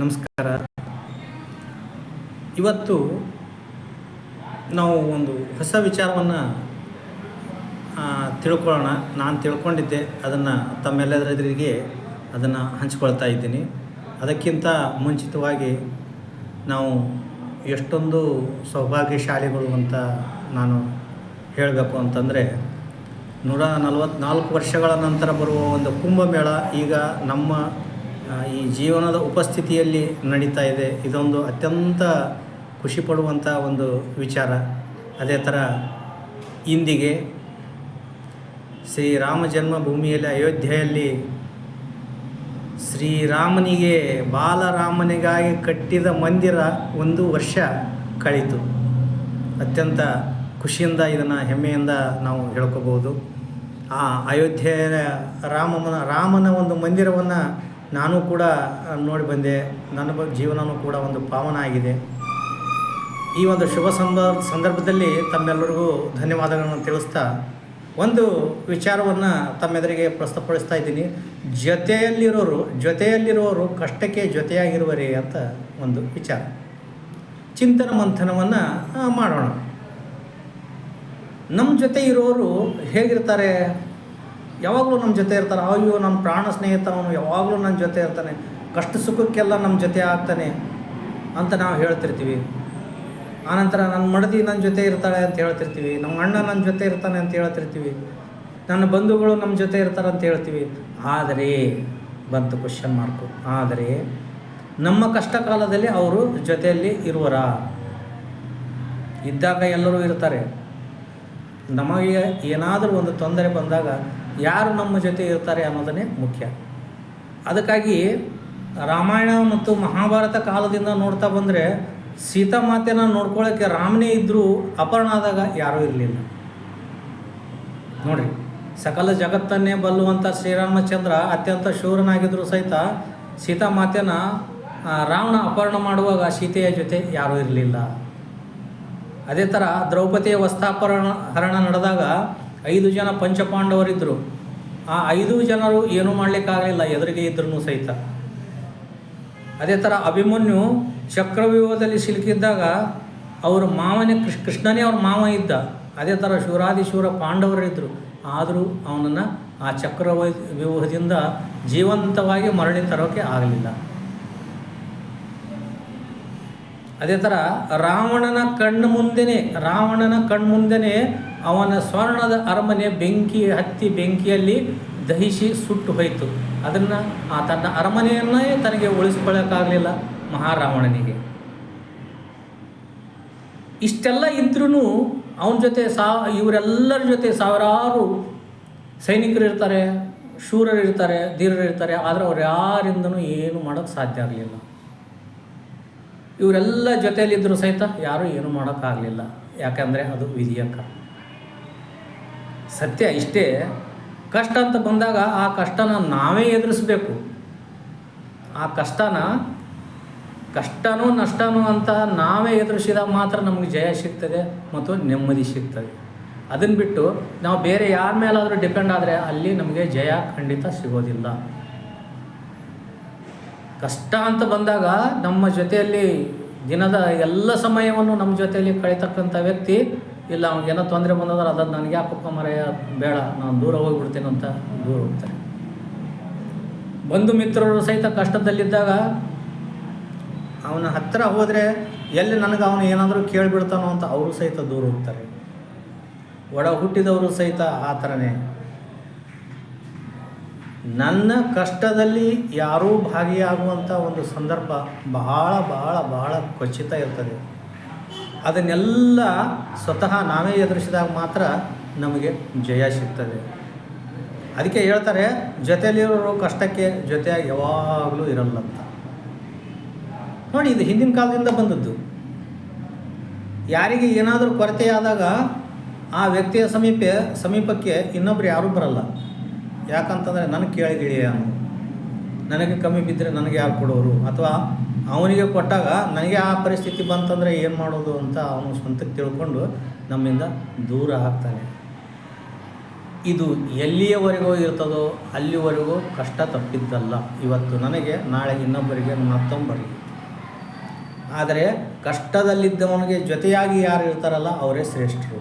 ನಮಸ್ಕಾರ. ಇವತ್ತು ನಾವು ಒಂದು ಹೊಸ ವಿಚಾರವನ್ನು ತಿಳ್ಕೊಳ್ಳೋಣ. ನಾನು ತಿಳ್ಕೊಂಡಿದ್ದೆ, ಅದನ್ನು ತಮ್ಮೆಲ್ಲದರಿಗೆ ಅದನ್ನು ಹಂಚ್ಕೊಳ್ತಾ ಇದ್ದೀನಿ. ಅದಕ್ಕಿಂತ ಮುಂಚಿತವಾಗಿ ನಾವು ಎಷ್ಟೊಂದು ಸೌಭಾಗ್ಯಶಾಲಿಗಳು ಅಂತ ನಾನು ಹೇಳಬೇಕು ಅಂತಂದರೆ, ನೂರ ನಲವತ್ತ್ನಾಲ್ಕು ವರ್ಷಗಳ ನಂತರ ಬರುವ ಒಂದು ಕುಂಭಮೇಳ ಈಗ ನಮ್ಮ ಈ ಜೀವನದ ಉಪಸ್ಥಿತಿಯಲ್ಲಿ ನಡೀತಾ ಇದೆ. ಇದೊಂದು ಅತ್ಯಂತ ಖುಷಿ ಪಡುವಂಥ ಒಂದು ವಿಚಾರ. ಅದೇ ಥರ ಇಂದಿಗೆ ಶ್ರೀರಾಮ ಜನ್ಮಭೂಮಿಯಲ್ಲಿ ಅಯೋಧ್ಯೆಯಲ್ಲಿ ಶ್ರೀರಾಮನಿಗೆ ಬಾಲರಾಮನಿಗಾಗಿ ಕಟ್ಟಿದ ಮಂದಿರ ಒಂದು ವರ್ಷ ಕಳೀತು. ಅತ್ಯಂತ ಖುಷಿಯಿಂದ ಇದನ್ನು ಹೆಮ್ಮೆಯಿಂದ ನಾವು ಹೇಳ್ಕೋಬೋದು. ಆ ಅಯೋಧ್ಯೆಯ ರಾಮನ ರಾಮನ ಒಂದು ಮಂದಿರವನ್ನು ನಾನು ಕೂಡ ನೋಡಿ ಬಂದೆ. ನನ್ನ ಜೀವನವೂ ಕೂಡ ಒಂದು ಪಾವನ ಆಗಿದೆ. ಈ ಒಂದು ಶುಭ ಸಂದರ್ಭ ಸಂದರ್ಭದಲ್ಲಿ ತಮ್ಮೆಲ್ಲರಿಗೂ ಧನ್ಯವಾದಗಳನ್ನು ತಿಳಿಸ್ತಾ, ಒಂದು ವಿಚಾರವನ್ನು ತಮ್ಮೆದುರಿಗೆ ಪ್ರಸ್ತುತಪಡಿಸ್ತಾ ಇದ್ದೀನಿ. ಜೊತೆಯಲ್ಲಿರೋರು ಜೊತೆಯಲ್ಲಿರೋರು ಕಷ್ಟಕ್ಕೆ ಜೊತೆಯಾಗಿರುವರೇ ಅಂತ ಒಂದು ವಿಚಾರ. ಚಿಂತನ ಮಂಥನವನ್ನು ಮಾಡೋಣ. ನಮ್ಮ ಜೊತೆ ಇರೋರು ಹೇಗಿರ್ತಾರೆ? ಯಾವಾಗಲೂ ನಮ್ಮ ಜೊತೆ ಇರ್ತಾರೆ ಅಯ್ಯೋ ನಮ್ಮ ಪ್ರಾಣ ಸ್ನೇಹಿತ ಅವನು ಯಾವಾಗಲೂ ನನ್ನ ಜೊತೆ ಇರ್ತಾನೆ, ಕಷ್ಟ ಸುಖಕ್ಕೆಲ್ಲ ನಮ್ಮ ಜೊತೆ ಆಗ್ತಾನೆ ಅಂತ ನಾವು ಹೇಳ್ತಿರ್ತೀವಿ. ಆನಂತರ ನನ್ನ ಮಡದಿ ನನ್ನ ಜೊತೆ ಇರ್ತಾಳೆ ಅಂತ ಹೇಳ್ತಿರ್ತೀವಿ, ನಮ್ಮ ಅಣ್ಣ ನನ್ನ ಜೊತೆ ಇರ್ತಾನೆ ಅಂತ ಹೇಳ್ತಿರ್ತೀವಿ, ನನ್ನ ಬಂಧುಗಳು ನಮ್ಮ ಜೊತೆ ಇರ್ತಾರೆ ಅಂತ ಹೇಳ್ತೀವಿ. ಆದರೆ, ಬಂತು ಕ್ವಶನ್ ಮಾರ್ಕು ಆದರೆ, ನಮ್ಮ ಕಷ್ಟ ಕಾಲದಲ್ಲಿ ಅವರು ಜೊತೆಯಲ್ಲಿ ಇರುವರ? ಇದ್ದಾಗ ಎಲ್ಲರೂ ಇರ್ತಾರೆ. ನಮಗೆ ಏನಾದರೂ ಒಂದು ತೊಂದರೆ ಬಂದಾಗ ಯಾರು ನಮ್ಮ ಜೊತೆ ಇರ್ತಾರೆ ಅನ್ನೋದನ್ನೇ ಮುಖ್ಯ. ಅದಕ್ಕಾಗಿ ರಾಮಾಯಣ ಮತ್ತು ಮಹಾಭಾರತ ಕಾಲದಿಂದ ನೋಡ್ತಾ ಬಂದರೆ ಸೀತಾಮಾತೆನ ನೋಡ್ಕೊಳ್ಳೋಕ್ಕೆ ರಾಮನೇ ಇದ್ದರೂ ಅಪರ್ಣ ಆದಾಗ ಯಾರೂ ಇರಲಿಲ್ಲ. ನೋಡಿರಿ, ಸಕಲ ಜಗತ್ತನ್ನೇ ಬಲ್ಲುವಂಥ ಶ್ರೀರಾಮಚಂದ್ರ ಅತ್ಯಂತ ಶೂರನಾಗಿದ್ದರೂ ಸಹಿತ ಸೀತಾಮಾತೆನ ರಾವಣ ಅಪಹರಣ ಮಾಡುವಾಗ ಸೀತೆಯ ಜೊತೆ ಯಾರೂ ಇರಲಿಲ್ಲ. ಅದೇ ಥರ ದ್ರೌಪದಿಯ ವಸ್ತಾಪರಣ ಹರಣ ನಡೆದಾಗ ಐದು ಜನ ಪಂಚಪಾಂಡವರಿದ್ದರು ಆ ಐದು ಜನರು ಏನೂ ಮಾಡಲಿಕ್ಕಾಗಲಿಲ್ಲ, ಎದುರಿಗೆ ಇದ್ರೂ ಸಹಿತ. ಅದೇ ಥರ ಅಭಿಮನ್ಯು ಚಕ್ರವ್ಯೂಹದಲ್ಲಿ ಸಿಲುಕಿದ್ದಾಗ ಅವರು ಮಾವನೇ ಕೃಷ್, ಕೃಷ್ಣನೇ ಅವ್ರ ಮಾವ ಇದ್ದ. ಅದೇ ಥರ ಶಿವರಾದಿಶಿವರ ಪಾಂಡವರಿದ್ದರು ಆದರೂ ಅವನನ್ನು ಆ ಚಕ್ರವ ವ್ಯೂಹದಿಂದ ಜೀವಂತವಾಗಿ ಮರಳಿ ತರೋಕೆ ಆಗಲಿಲ್ಲ. ಅದೇ ಥರ ರಾವಣನ ಕಣ್ಣು ಮುಂದೆನೇ, ರಾವಣನ ಕಣ್ಮುಂದೆನೇ ಅವನ ಸ್ವರ್ಣದ ಅರಮನೆ ಬೆಂಕಿ ಹತ್ತಿ ಬೆಂಕಿಯಲ್ಲಿ ದಹಿಸಿ ಸುಟ್ಟು ಹೋಯಿತು. ಅದನ್ನು ಆ ತನ್ನ ಅರಮನೆಯನ್ನೇ ತನಗೆ ಉಳಿಸ್ಕೊಳ್ಳೋಕ್ಕಾಗಲಿಲ್ಲ ಮಹಾರಾವಣನಿಗೆ. ಇಷ್ಟೆಲ್ಲ ಇದ್ರೂ ಅವನ ಜೊತೆ ಸಾ, ಇವರೆಲ್ಲರ ಜೊತೆ ಸಾವಿರಾರು ಸೈನಿಕರು ಇರ್ತಾರೆ, ಶೂರರು ಇರ್ತಾರೆ, ಧೀರರು ಇರ್ತಾರೆ, ಆದರೆ ಅವ್ರು ಯಾರಿಂದನೂ ಏನು ಮಾಡೋಕ್ಕೆ ಸಾಧ್ಯ ಆಗಲಿಲ್ಲ. ಇವರೆಲ್ಲ ಜೊತೆಯಲ್ಲಿದ್ದರೂ ಸಹಿತ ಯಾರೂ ಏನು ಮಾಡೋಕ್ಕಾಗಲಿಲ್ಲ. ಯಾಕಂದರೆ ಅದು ವಿಧಿಯ ಸತ್ಯ ಇಷ್ಟೇ. ಕಷ್ಟ ಅಂತ ಬಂದಾಗ ಆ ಕಷ್ಟನ ನಾವೇ ಎದುರಿಸ್ಬೇಕು. ಆ ಕಷ್ಟನ ಕಷ್ಟನೋ ನಷ್ಟನೋ ಅಂತ ನಾವೇ ಎದುರಿಸಿದಾಗ ಮಾತ್ರ ನಮಗೆ ಜಯ ಸಿಗ್ತದೆ ಮತ್ತು ನೆಮ್ಮದಿ ಸಿಗ್ತದೆ. ಅದನ್ನು ಬಿಟ್ಟು ನಾವು ಬೇರೆ ಯಾರ ಮೇಲಾದರೂ ಡಿಪೆಂಡ್ ಆದರೆ ಅಲ್ಲಿ ನಮಗೆ ಜಯ ಖಂಡಿತ ಸಿಗೋದಿಲ್ಲ. ಕಷ್ಟ ಅಂತ ಬಂದಾಗ ನಮ್ಮ ಜೊತೆಯಲ್ಲಿ ದಿನದ ಎಲ್ಲ ಸಮಯವನ್ನು ನಮ್ಮ ಜೊತೆಯಲ್ಲಿ ಕಳೀತಕ್ಕಂಥ ವ್ಯಕ್ತಿ ಇಲ್ಲ ಅವ್ನಿಗೇನೋ ತೊಂದರೆ ಬಂದದ್ರೆ ಅದನ್ನು ನನಗೆ ಯಾಕಪ್ಪ ಮರೆಯ ಬೇಡ, ನಾನು ದೂರ ಹೋಗಿಬಿಡ್ತೇನೆ ಅಂತ ದೂರ ಹೋಗ್ತಾರೆ. ಬಂಧು ಮಿತ್ರರು ಸಹಿತ ಕಷ್ಟದಲ್ಲಿದ್ದಾಗ ಅವನ ಹತ್ತಿರ ಹೋದರೆ ಎಲ್ಲಿ ನನಗೆ ಅವನು ಏನಾದರೂ ಕೇಳಿಬಿಡ್ತಾನೋ ಅಂತ ಅವರು ಸಹಿತ ದೂರ ಹೋಗ್ತಾರೆ. ಒಡ ಹುಟ್ಟಿದವರು ಸಹಿತ ಆ ಥರನೇ. ನನ್ನ ಕಷ್ಟದಲ್ಲಿ ಯಾರೂ ಭಾಗಿಯಾಗುವಂಥ ಒಂದು ಸಂದರ್ಭ ಬಹಳ ಬಹಳ ಬಹಳ ಖಚಿತ ಇರ್ತದೆ. ಅದನ್ನೆಲ್ಲ ಸ್ವತಃ ನಾವೇ ಎದುರಿಸಿದಾಗ ಮಾತ್ರ ನಮಗೆ ಜಯ ಸಿಗ್ತದೆ. ಅದಕ್ಕೆ ಹೇಳ್ತಾರೆ, ಜೊತೆಯಲ್ಲಿರೋರು ಕಷ್ಟಕ್ಕೆ ಜೊತೆಯಾಗಿ ಯಾವಾಗಲೂ ಇರಲ್ಲ ಅಂತ ನೋಡಿ, ಇದು ಹಿಂದಿನ ಕಾಲದಿಂದ ಬಂದದ್ದು. ಯಾರಿಗೆ ಏನಾದರೂ ಕೊರತೆಯಾದಾಗ ಆ ವ್ಯಕ್ತಿಯ ಸಮೀಪ, ಸಮೀಪಕ್ಕೆ ಇನ್ನೊಬ್ರು ಯಾರೂ ಬರಲ್ಲ. ಯಾಕಂತಂದರೆ ನನಗೆ ಕೇಳಿದಿಳಿಯ ನನಗೆ ಕಮ್ಮಿ ಬಿದ್ದರೆ ನನಗೆ ಯಾರು ಕೊಡೋರು? ಅಥವಾ ಅವನಿಗೆ ಕೊಟ್ಟಾಗ ನನಗೆ ಆ ಪರಿಸ್ಥಿತಿ ಬಂತಂದರೆ ಏನು ಮಾಡೋದು ಅಂತ ಅವನು ಸ್ವಂತಕ್ಕೆ ತಿಳ್ಕೊಂಡು ನಮ್ಮಿಂದ ದೂರ ಆಗ್ತಾನೆ. ಇದು ಎಲ್ಲಿಯವರೆಗೂ ಇರ್ತದೋ ಅಲ್ಲಿವರೆಗೂ ಕಷ್ಟ ತಪ್ಪಿದ್ದಲ್ಲ. ಇವತ್ತು ನನಗೆ, ನಾಳೆ ಇನ್ನೊಬ್ಬರಿಗೆ ಮತ್ತೊಬ್ಬರಿಗೆ ಆದರೆ ಕಷ್ಟದಲ್ಲಿದ್ದವನಿಗೆ ಜೊತೆಯಾಗಿ ಯಾರು ಇರ್ತಾರಲ್ಲ, ಅವರೇ ಶ್ರೇಷ್ಠರು.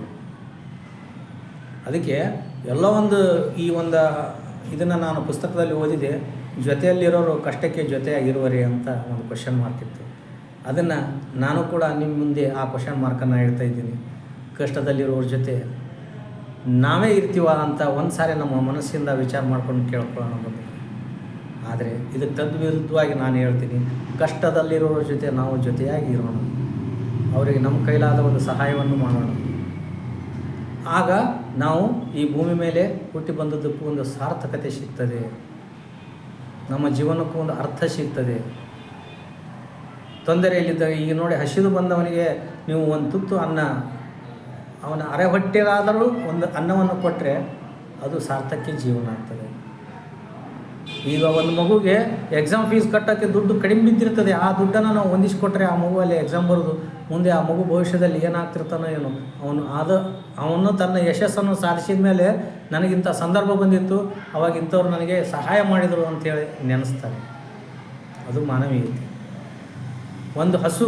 ಅದಕ್ಕೆ ಎಲ್ಲ ಒಂದು ಈ ಒಂದು ಇದನ್ನು ನಾನು ಪುಸ್ತಕದಲ್ಲಿ ಓದಿದೆ. ಜೊತೆಯಲ್ಲಿರೋರು ಕಷ್ಟಕ್ಕೆ ಜೊತೆಯಾಗಿರುವರಿ ಅಂತ ಒಂದು ಕ್ವಶನ್ ಮಾರ್ಕ್ ಇತ್ತು. ಅದನ್ನು ನಾನು ಕೂಡ ನಿಮ್ಮ ಮುಂದೆ ಆ ಕ್ವಶನ್ ಮಾರ್ಕನ್ನು ಹೇಳ್ತಾ ಇದ್ದೀನಿ. ಕಷ್ಟದಲ್ಲಿರೋರ ಜೊತೆ ನಾವೇ ಇರ್ತೀವ ಅಂತ ಒಂದು ಸಾರಿ ನಮ್ಮ ಮನಸ್ಸಿಂದ ವಿಚಾರ ಮಾಡ್ಕೊಂಡು ಕೇಳ್ಕೊಳ್ಳೋಣ ಬಂದು. ಆದರೆ ಇದಕ್ಕೆ ತದ್ವಿರುದ್ಧವಾಗಿ ನಾನು ಹೇಳ್ತೀನಿ, ಕಷ್ಟದಲ್ಲಿರೋರ ಜೊತೆ ನಾವು ಜೊತೆಯಾಗಿ ಇರೋಣ. ಅವರಿಗೆ ನಮ್ಮ ಕೈಲಾದ ಒಂದು ಸಹಾಯವನ್ನು ಮಾಡೋಣ. ಆಗ ನಾವು ಈ ಭೂಮಿ ಮೇಲೆ ಹುಟ್ಟಿ ಬಂದದ್ದಕ್ಕೂ ಒಂದು ಸಾರ್ಥಕತೆ ಸಿಗ್ತದೆ. ನಮ್ಮ ಜೀವನಕ್ಕೂ ಒಂದು ಅರ್ಥ ಸಿಗ್ತದೆ. ತೊಂದರೆಯಲ್ಲಿದ್ದಾಗ ಈಗ ನೋಡಿ ಹಸಿದು ಬಂದವನಿಗೆ ನೀವು ಒಂದು ತುತ್ತು ಅನ್ನ, ಅವನ ಅರೆ ಹೊಟ್ಟೆಗಾದರೂ ಒಂದು ಅನ್ನವನ್ನು ಕೊಟ್ಟರೆ ಅದು ಸಾರ್ಥಕ್ಕೆ ಜೀವನ ಆಗ್ತದೆ. ಈಗ ಒಂದು ಮಗುಗೆ ಎಕ್ಸಾಮ್ ಫೀಸ್ ಕಟ್ಟೋಕ್ಕೆ ದುಡ್ಡು ಕಡಿಮೆ ಬಿದ್ದಿರ್ತದೆ. ಆ ದುಡ್ಡನ್ನು ನಾವು ಹೊಂದಿಸ್ಕೊಟ್ರೆ ಆ ಮಗುವಲ್ಲಿ ಎಕ್ಸಾಮ್ ಬರೋದು ಮುಂದೆ ಆ ಮಗು ಭವಿಷ್ಯದಲ್ಲಿ ಏನಾಗ್ತಿರ್ತಾನೋ ಏನೋ, ಅವನು ಆದ, ಅವನು ತನ್ನ ಯಶಸ್ಸನ್ನು ಸಾಧಿಸಿದ ಮೇಲೆ ನನಗಿಂಥ ಸಂದರ್ಭ ಬಂದಿತ್ತು, ಅವಾಗ ಇಂಥವ್ರು ನನಗೆ ಸಹಾಯ ಮಾಡಿದರು ಅಂತೇಳಿ ನೆನೆಸ್ತಾರೆ. ಅದು ಮಾನವೀಯತೆ. ಒಂದು ಹಸು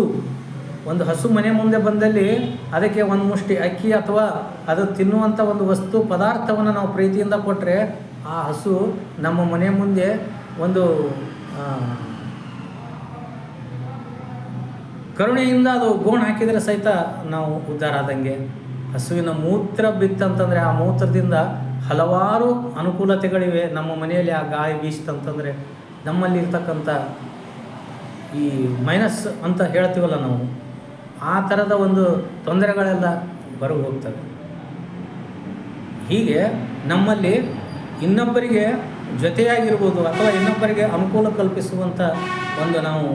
ಒಂದು ಹಸು ಮನೆ ಮುಂದೆ ಬಂದಲ್ಲಿ ಅದಕ್ಕೆ ಒಂದು ಮುಷ್ಟಿ, ಅಕ್ಕಿ ಅಥವಾ ಅದು ತಿನ್ನುವಂಥ ಒಂದು ವಸ್ತು, ಪದಾರ್ಥವನ್ನು ನಾವು ಪ್ರೀತಿಯಿಂದ ಕೊಟ್ಟರೆ ಆ ಹಸು ನಮ್ಮ ಮನೆ ಮುಂದೆ ಒಂದು ಆ, ಕರುಣೆಯಿಂದ ಅದು ಗೋಣ್ ಹಾಕಿದರೆ ಸಹಿತ ನಾವು ಉದ್ಧಾರ ಆದಂಗೆ. ಹಸುವಿನ ಮೂತ್ರ ಬಿತ್ತಂತಂದರೆ ಆ ಮೂತ್ರದಿಂದ ಹಲವಾರು ಅನುಕೂಲತೆಗಳಿವೆ. ನಮ್ಮ ಮನೆಯಲ್ಲಿ ಆ ಗಾಳಿ ಬೀಸ್ತಂತಂದರೆ ನಮ್ಮಲ್ಲಿ ಇರ್ತಕ್ಕಂಥ ಈ ಮೈನಸ್ ಅಂತ ಹೇಳ್ತೀವಲ್ಲ ನಾವು, ಆ ಥರದ ಒಂದು ತೊಂದರೆಗಳೆಲ್ಲ ಹೊರಗೆ ಹೋಗ್ತವೆ. ಹೀಗೆ ನಮ್ಮಲ್ಲಿ ಇನ್ನೊಬ್ಬರಿಗೆ ಜೊತೆಯಾಗಿರ್ಬೋದು ಅಥವಾ ಇನ್ನೊಬ್ಬರಿಗೆ ಅನುಕೂಲ ಕಲ್ಪಿಸುವಂಥ ಒಂದು ನಾವು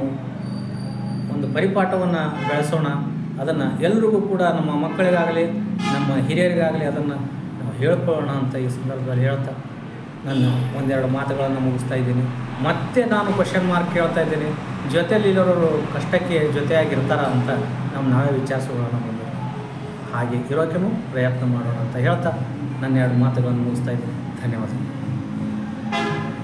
ಒಂದು ಪರಿಪಾಠವನ್ನು ಬೆಳೆಸೋಣ. ಅದನ್ನು ಎಲ್ರಿಗೂ ಕೂಡ ನಮ್ಮ ಮಕ್ಕಳಿಗಾಗಲಿ, ನಮ್ಮ ಹಿರಿಯರಿಗಾಗಲಿ ಅದನ್ನು ನಾವು ಹೇಳ್ಕೊಳ್ಳೋಣ ಅಂತ ಈ ಸಂದರ್ಭದಲ್ಲಿ ಹೇಳ್ತಾ ನನ್ನ ಒಂದೆರಡು ಮಾತುಗಳನ್ನು ಮುಗಿಸ್ತಾ ಇದ್ದೀನಿ. ಮತ್ತೆ ನಾನು ಕ್ವಶನ್ ಮಾರ್ಕ್ ಕೇಳ್ತಾ ಇದ್ದೀನಿ. ಜೊತೆಯಲ್ಲಿರೋರು ಕಷ್ಟಕ್ಕೆ ಜೊತೆಯಾಗಿರ್ತಾರ ಅಂತ ನಮ್ಮ ನಾವೇ ವಿಚಾರಿಸೋಣ ಮುಂದೆ ಹಾಗೆ ಇರೋಕೆನೂ ಪ್ರಯತ್ನ ಮಾಡೋಣ ಅಂತ ಹೇಳ್ತಾ ನನ್ನ ಎರಡು ಮಾತುಗಳನ್ನು ಮುಗಿಸ್ತಾ ಇದ್ದೀನಿ. ಧನ್ಯವಾದಗಳು.